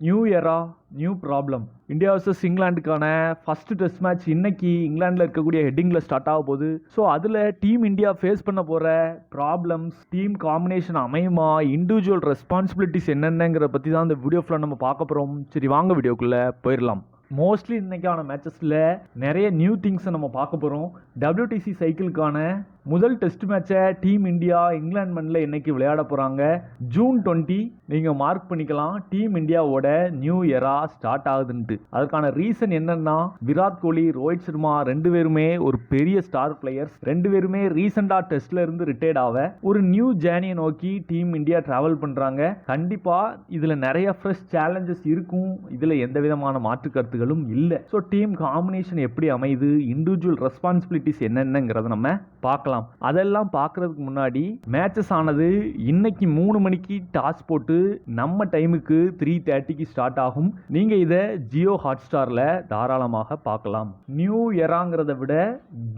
New இயரா new problem India versus இங்கிலாந்துக்கான first test match இன்னைக்கு இங்கிலாந்தில் இருக்கக்கூடிய ஹெட்டிங்கில் ஸ்டார்ட் ஆக போகுது. ஸோ அதில் டீம் இந்தியா ஃபேஸ் பண்ண போகிற ப்ராப்ளம்ஸ் டீம் காம்பினேஷன் அமையுமா இண்டிவிஜுவல் ரெஸ்பான்சிபிலிட்டிஸ் என்னென்னங்கிற பற்றி தான் இந்த வீடியோ ஃபுல்லாக நம்ம பார்க்க போகிறோம் சரி வாங்க வீடியோக்குள்ளே போயிடலாம். மோஸ்ட்லி இன்றைக்கான மேட்சஸில் நிறைய நியூ திங்ஸை நம்ம பார்க்க போகிறோம் டபிள்யூடிசி சைக்கிளுக்கான முதல் டெஸ்ட் மேட்சை டீம் இந்தியா இங்கிலாந்து மண்ணில் இன்னைக்கு விளையாட போகிறாங்க ஜூன் டுவெண்ட்டி நீங்கள் மார்க் பண்ணிக்கலாம். டீம் இந்தியாவோட நியூ இயரா ஸ்டார்ட் ஆகுதுன்ட்டு. அதுக்கான ரீசன் என்னன்னா விராட் கோலி ரோஹித் சர்மா ரெண்டு பேருமே ஒரு பெரிய ஸ்டார் பிளேயர்ஸ் ரெண்டு பேருமே ரீசெண்டாக டெஸ்ட்ல இருந்து ரிட்டையர்ட் ஆக ஒரு நியூ ஜேர்னியை நோக்கி டீம் இந்தியா டிராவல் பண்ணுறாங்க கண்டிப்பாக இதில் நிறைய ஃப்ரெஷ் சேலஞ்சஸ் இருக்கும். இதில் எந்த விதமான மாற்று கருத்துகளும் இல்லை. ஸோ டீம் காம்பினேஷன் எப்படி அமையுது? இண்டிவிஜுவல் ரெஸ்பான்சிபிலிட்டிஸ் என்னென்னங்கிறத நம்ம பார்க்கலாம். அதெல்லாம் பார்க்கறதுக்கு முன்னாடி மேட்சஸ் ஆனது இன்னைக்கு மூணு மணிக்கு டாஸ் போட்டு நம்ம டைமுக்கு த்ரீ தேர்ட்டிக்கு ஸ்டார்ட் ஆகும். நீங்கள் இதை ஜியோ ஹாட் ஸ்டாரில் தாராளமாக பார்க்கலாம். நியூ எராங்கிறத விட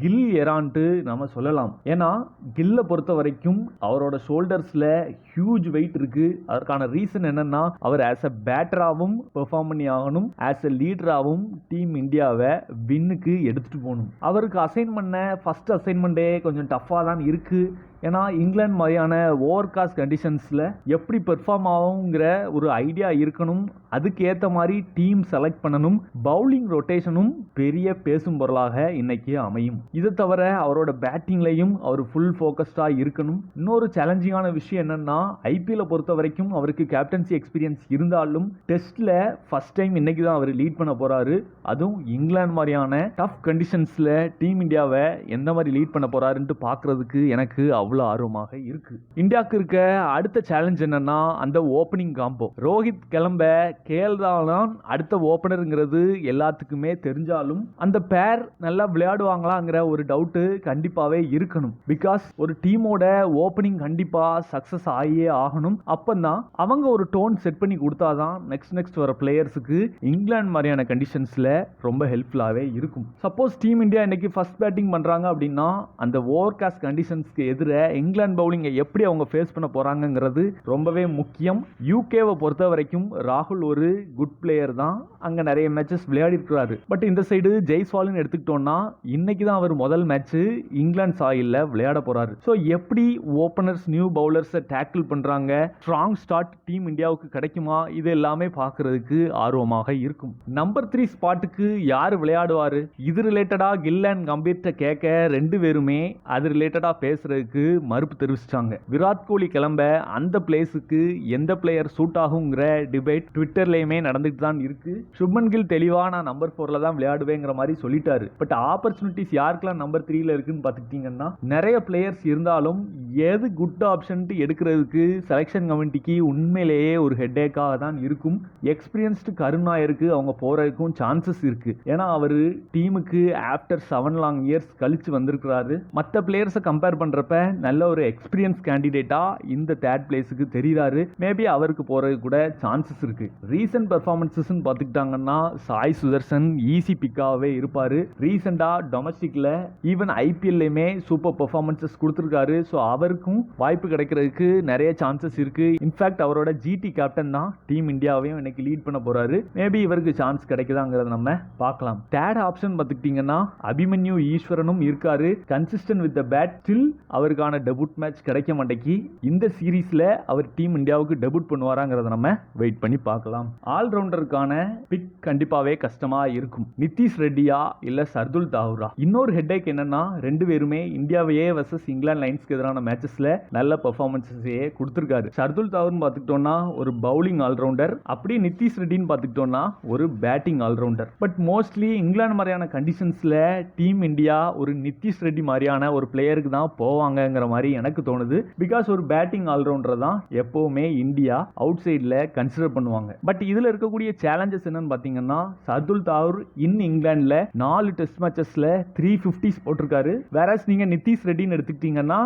கில் எரான்ட்டு நம்ம சொல்லலாம். ஏன்னா கில்லை பொறுத்த வரைக்கும் அவரோட ஷோல்டர்ஸில் ஹியூஜ் வெயிட் இருக்கு. அதற்கான ரீசன் என்னன்னா அவர் ஆஸ் அ பேட்டராகவும் பெர்ஃபார்ம் பண்ணி ஆகணும். ஆஸ் அ லீடராகவும் டீம் இந்தியாவை வின்னுக்கு எடுத்துட்டு போகணும். அவருக்கு அசைன் பண்ண ஃபர்ஸ்ட் அசைன்மெண்ட்டே கொஞ்சம் டஃப்பாக தான் இருக்குது ஏன்னா இங்கிலாந்து மாதிரியான ஓவர் காஸ்ட் கண்டிஷன்ஸில் எப்படி பெர்ஃபார்ம் ஆகுங்கிற ஒரு ஐடியா இருக்கணும். அதுக்கு ஏற்ற மாதிரி டீம் செலக்ட் பண்ணணும். பவுலிங் ரொட்டேஷனும் பெரிய பேசும் பொருளாக இன்னைக்கு அமையும். இது தவிர அவரோட பேட்டிங்லையும் அவர் ஃபுல் ஃபோக்கஸ்டாக இருக்கணும். இன்னொரு சேலஞ்சிங்கான விஷயம் என்னன்னா ஐபிஎல்ல பொறுத்த வரைக்கும் அவருக்கு கேப்டன்சி எக்ஸ்பீரியன்ஸ் இருந்தாலும் டெஸ்ட்டில் ஃபர்ஸ்ட் டைம் இன்னைக்கு தான் அவர் லீட் பண்ண போறாரு. அதுவும் இங்கிலாந்து மாதிரியான டஃப் கண்டிஷன்ஸில் டீம் இந்தியாவை எந்த மாதிரி லீட் பண்ண போறாருன்ட்டு பார்க்கறதுக்கு எனக்கு அவ்வளோ ஆர்வமாக இருக்கு. இந்தியாவுக்கு இருக்க அடுத்த சேலஞ்ச் என்னன்னா அந்த ஓப்பனிங் காம்போ ரோஹித் கிளம்ப கேஎல் தான் அடுத்த ஓப்பனருங்கிறது எல்லாத்துக்குமே தெரிஞ்சாலும் அந்த பேர் நல்லா விளையாடுவாங்களாங்கிற ஒரு டவுட்டு கண்டிப்பாகவே இருக்கணும். பிகாஸ் ஒரு டீமோட ஓப்பனிங் கண்டிப்பாக சக்ஸஸ் ஆகியே ஆகணும். அப்பந்தான் அவங்க ஒரு டோன் செட் பண்ணி கொடுத்தாதான் நெக்ஸ்ட் நெக்ஸ்ட் வர பிளேயர்ஸுக்கு இங்கிலாந்து மாதிரியான கண்டிஷன்ஸில் ரொம்ப ஹெல்ப்ஃபுல்லாகவே இருக்கும். சப்போஸ் டீம் இந்தியா இன்னைக்கு ஃபர்ஸ்ட் பேட்டிங் பண்ணுறாங்க அப்படின்னா அந்த ஓவர் காஸ்ட் கண்டிஷன்ஸ்க்கு எதிர இங்கிலாந்து பவுலிங்கை எப்படி அவங்க ஃபேஸ் பண்ண போகிறாங்கங்கிறது ரொம்பவே முக்கியம். யூகேவை பொறுத்த வரைக்கும் ராகுல் ஒரு குட் பிளேயர் தான். அங்கே நிறைய மேட்சஸ் விளையாடி இருக்கிறாரு. பட் இந்த சைடு ஜெய்ஸ்வாலின்னு எடுத்துக்கிட்டோம்னா இன்னைக்கு தான் அவர் முதல் மேட்ச் இங்கிலாந்து சாயிலில் விளையாட போகிறாரு ஸோ எப்படி ஓப்பனர்ஸ் நியூ பவுலர்ஸை டேக்கிள் பண்ணுறாங்க ஸ்ட்ராங் ஸ்டார்ட் டீம் இந்தியாவுக்கு கிடைக்குமா? இது எல்லாமே பார்க்கறதுக்கு ஆர்வமாக இருக்கும். நம்பர் த்ரீ ஸ்பாட்டுக்கு யார் விளையாடுவார்? இது ரிலேட்டடாக கில் அண்ட் கம்பீர்ட்ட கேட்க ரெண்டு பேருமே அது ரிலேட்டடாக பேசுறதுக்கு மறுப்பு தெரிவிச்சிட்டாங்க. விராட் கோலி கிளம்ப அந்த பிளேஸுக்கு எந்த பிளேயர் சூட் ஆகுங்கிற டிபேட் ட்விட்டர்லயுமே நடந்துட்டு தான் இருக்கு. சுப்மன் கில் தெளிவா நான் நம்பர் ஃபோர்ல தான் விளையாடுவேங்கிற மாதிரி சொல்லிட்டாரு. பட் ஆப்பர்ச்சுனிட்டிஸ் யாருக்கெல்லாம் நம்பர் த்ரீல இருக்குன்னு பார்த்துக்கிட்டீங்கன்னா நிறைய பிளேயர்ஸ் இருந்தாலும் எது குட் ஆப்ஷன்ட்டு எடுக்கிறதுக்கு செலெக்ஷன் கமிட்டிக்கு உண்மையிலேயே ஒரு ஹெட்டேக்காக தான் இருக்கும். எக்ஸ்பீரியன்ஸ்டு கருணாயருக்கு அவங்க போகிறதுக்கும் சான்சஸ் இருக்குது ஏன்னா அவர் டீமுக்கு ஆஃப்டர் செவன் லாங் இயர்ஸ் கழிச்சு வந்திருக்கிறாரு. மற்ற பிளேயர்ஸை கம்பேர் பண்ணுறப்ப நல்ல ஒரு எக்ஸ்பீரியன்ஸ் கேண்டிடேட்டாக இந்த தேர்ட் பிளேஸுக்கு தெரிகிறாரு மேபி அவருக்கு போகிறதுக்கு கூட சான்சஸ் இருக்குது ரீசன்ட் பெர்ஃபார்மன்சஸ் பார்த்துக்கிட்டாங்கன்னா சாய் சுதர்சன் ஈஸி பிக்காவே இருப்பார். ரீசெண்டாக டொமஸ்டிக்கில் ஈவன் ஐபிஎல்லையுமே சூப்பர் பெர்ஃபார்மன்சஸ் கொடுத்துருக்காரு. ஸோ அவர் அவருக்கும் வாய்ப்பு கிடைக்கிறதுக்கு நிறைய சான்சஸ் இருக்கு. இன்ஃபேக்ட் அவரோட ஜிடி கேப்டன் தான் டீம் இந்தியாவையும் இன்னைக்கு லீட் பண்ண போறாரு. மேபி இவருக்கு சான்ஸ் கிடைக்குதாங்கிறத நம்ம பார்க்கலாம். தேர்ட் ஆப்ஷன் பார்த்துக்கிட்டிங்கன்னா அபிமன்யு ஈஸ்வரனும் இருக்காரு. Consistent with the bat still அவருக்கான டெபுட் மேட்ச் கிடைக்க மாட்டேங்கி இந்த சீரீஸில் அவர் டீம் இந்தியாவுக்கு டெபுட் பண்ணுவாராங்கிறத நம்ம வெயிட் பண்ணி பார்க்கலாம். ஆல்ரவுண்டருக்கான பிக் கண்டிப்பாவே கஷ்டமா இருக்கும். நிதிஷ் ரெட்டியா இல்ல சர்துல் தாவூரா இன்னொரு ஹெட்டேக் என்னன்னா ரெண்டு பேருமே இந்தியாவையே வர்சஸ் இங்கிலாந்து லைன்ஸ்க்கு எதிரான மேட்சஸ்ல நல்ல பெர்ஃபார்மன்ஸஸையே கொடுத்துருக்காரு. சர்துல் தாவூர்னு பார்த்துக்கிட்டோம்னா ஒரு பவுலிங் ஆல்ரவுண்டர் அப்படியே நிதிஷ் ரெட்டின்னு பார்த்துக்கிட்டோம்னா ஒரு பேட்டிங் ஆல்ரவுண்டர் பட் மோஸ்ட்லி இங்கிலாந்து மாதிரியான கண்டிஷன்ஸ்ல டீம் இந்தியா ஒரு நிதிஷ் ரெட்டி மாதிரியான ஒரு பிளேயருக்கு தான் போவாங்கங்கிற மாதிரி எனக்கு தோணுது. பிகாஸ் ஒரு பேட்டிங் ஆல்ரவுண்டர் தான் எப்போவுமே இந்தியா அவுட் சைடில் கன்சிடர் பண்ணுவாங்க. பட் இதில் இருக்கக்கூடிய சேலஞ்சஸ் என்னன்னு பார்த்தீங்கன்னா சர்துல் தாவூர் இன் இங்கிலாண்டில் நாலு டெஸ்ட் மேட்சஸில் த்ரீ ஃபிஃப்டிஸ் போட்டிருக்காரு. வேற நீங்க நிதிஷ் ரெட்டின்னு எடுத்துக்கிட்டீங்கன்னா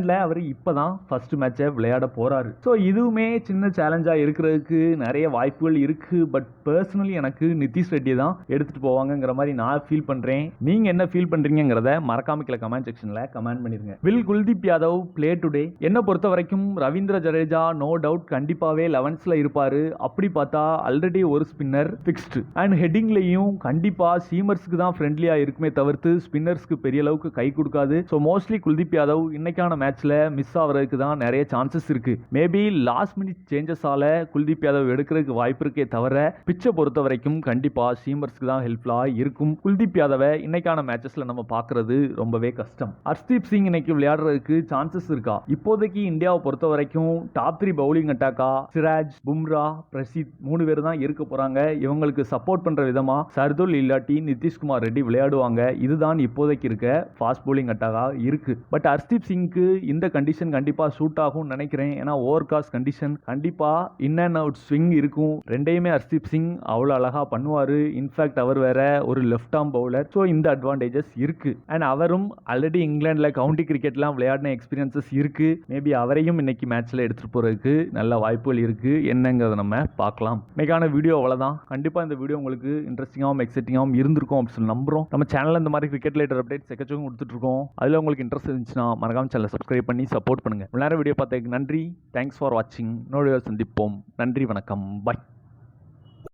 இங்கிலாந்துல அவர் இப்பதான் ஃபர்ஸ்ட் மேட்சை விளையாட போறாரு. ஸோ இதுவுமே சின்ன சேலஞ்சா இருக்கிறதுக்கு நிறைய வாய்ப்புகள் இருக்கு. பட் பர்சனலி எனக்கு நிதிஷ் ரெட்டி தான் எடுத்துட்டு போவாங்கங்கிற மாதிரி நான் ஃபீல் பண்றேன். நீங்க என்ன ஃபீல் பண்ணுறீங்கிறத மறக்காம கீழே கமெண்ட் செக்ஷன்ல கமெண்ட் பண்ணிருங்க. Will Kuldeep Yadav play today என்னை பொறுத்த வரைக்கும் ரவீந்திர ஜடேஜா நோ டவுட் கண்டிப்பாகவே லெவன்ஸில் இருப்பாரு. அப்படி பார்த்தா ஆல்ரெடி ஒரு ஸ்பின்னர் ஃபிக்ஸ்டு அண்ட் ஹெட்டிங்லேயும் கண்டிப்பா சீமர்ஸ்க்கு தான் ஃப்ரெண்ட்லியா இருக்குமே தவிர்த்து ஸ்பின்னர்ஸ்க்கு பெரிய அளவுக்கு கை கொடுக்காது. ஸோ மோஸ்ட்லி குல்தீப் யாதவ் இன்னைக்கான மேட்ச்ல மிஸ் ஆகிறதுக்கு தான் நிறைய சான்சஸ் இருக்கு. மேபி லாஸ்ட் மினிட் சேஞ்சஸால குல்தீப் யாதவ் எடுக்கிறதுக்கு வாய்ப்பு இருக்கே தவிர பிச்சை பொறுத்த வரைக்கும் கண்டிப்பா சீமர்ஸ்க்கு தான் ஹெல்ப்ஃபுல்லா இருக்கும். குல்தீப் யாதவை இன்னைக்கான மேட்சஸ்ல நம்ம பார்க்குறது ரொம்பவே கஷ்டம். ஹர்ஷ்தீப் சிங் இன்னைக்கு விளையாடுறதுக்கு சான்சஸ் இருக்கா? இப்போதைக்கு இந்தியாவை பொறுத்த வரைக்கும் டாப் த்ரீ பவுலிங் அட்டாக்கா சிராஜ் பும்ரா பிரசித் மூணு பேர் தான் இருக்க போறாங்க. இவங்களுக்கு சப்போர்ட் பண்ற விதமா சர்துல் இல்லாட்டி நிதிஷ்குமார் ரெட்டி விளையாடுவாங்க. இதுதான் இப்போதைக்கு இருக்க ஃபாஸ்ட் பவுலிங் அட்டாக்கா இருக்கு. பட் ஹர்ஷ்தீப் சிங்க்கு இந்த கண்டிஷன் கண்டிப்பா சூட் ஆகும்னு நினைக்கிறேன். ஏன்னா ஓவர் காஸ்ட் கண்டிஷன் கண்டிப்பா இன் அண்ட் அவுட் ஸ்விங் இருக்கும். ரெண்டையுமே ஹர்ஷ்தீப் சிங் அவ்வளோ அழகா பண்ணுவாரு. இன்ஃபேக்ட் அவர் வேற ஒரு லெஃப்ட் ஆம் பவுலர் ஸோ இந்த அட்வான்டேஜஸ் இருக்கு. அண்ட் அவரும் ஆல்ரெடி இங்கிலாந்துல கவுண்டி கிரிக்கெட்லாம் விளையாடின எக்ஸ்பீரியன்சஸ் இருக்கு. மேபி அவரையும் இன்னைக்கு மேட்ச்ல எடுத்துட்டு போறதுக்கு நல்ல வாய்ப்புகள் இருக்கு. என்னங்கிறத நம்ம பார்க்கலாம். இன்னைக்கான வீடியோ அவ்வளோதான் கண்டிப்பாக இந்த வீடியோ உங்களுக்கு இன்ட்ரெஸ்டிங்காகவும் எக்ஸைட்டிங்காகவும் இருந்திருக்கும் அப்படின்னு சொல்லி நம்புகிறோம் நம்ம சேனலில் இந்த மாதிரி கிரிக்கெட் லைட்டர் அப்டேட் எக்கச்சக்கம் கொடுத்துட்டு இருக்கோம். அதுல உங்களுக்கு இன்ட்ரெஸ்ட் இருந்துச்சுன்னா மறக்காம சேனலை சப்ஸ்கிரைப் பண்ணி சப்போர்ட் பண்ணுங்கள் நேரம் வீடியோ பார்த்ததுக்கு நன்றி. தேங்க்ஸ் ஃபார் வாட்சிங் இன்னொரு சந்திப்போம். நன்றி வணக்கம். பாய்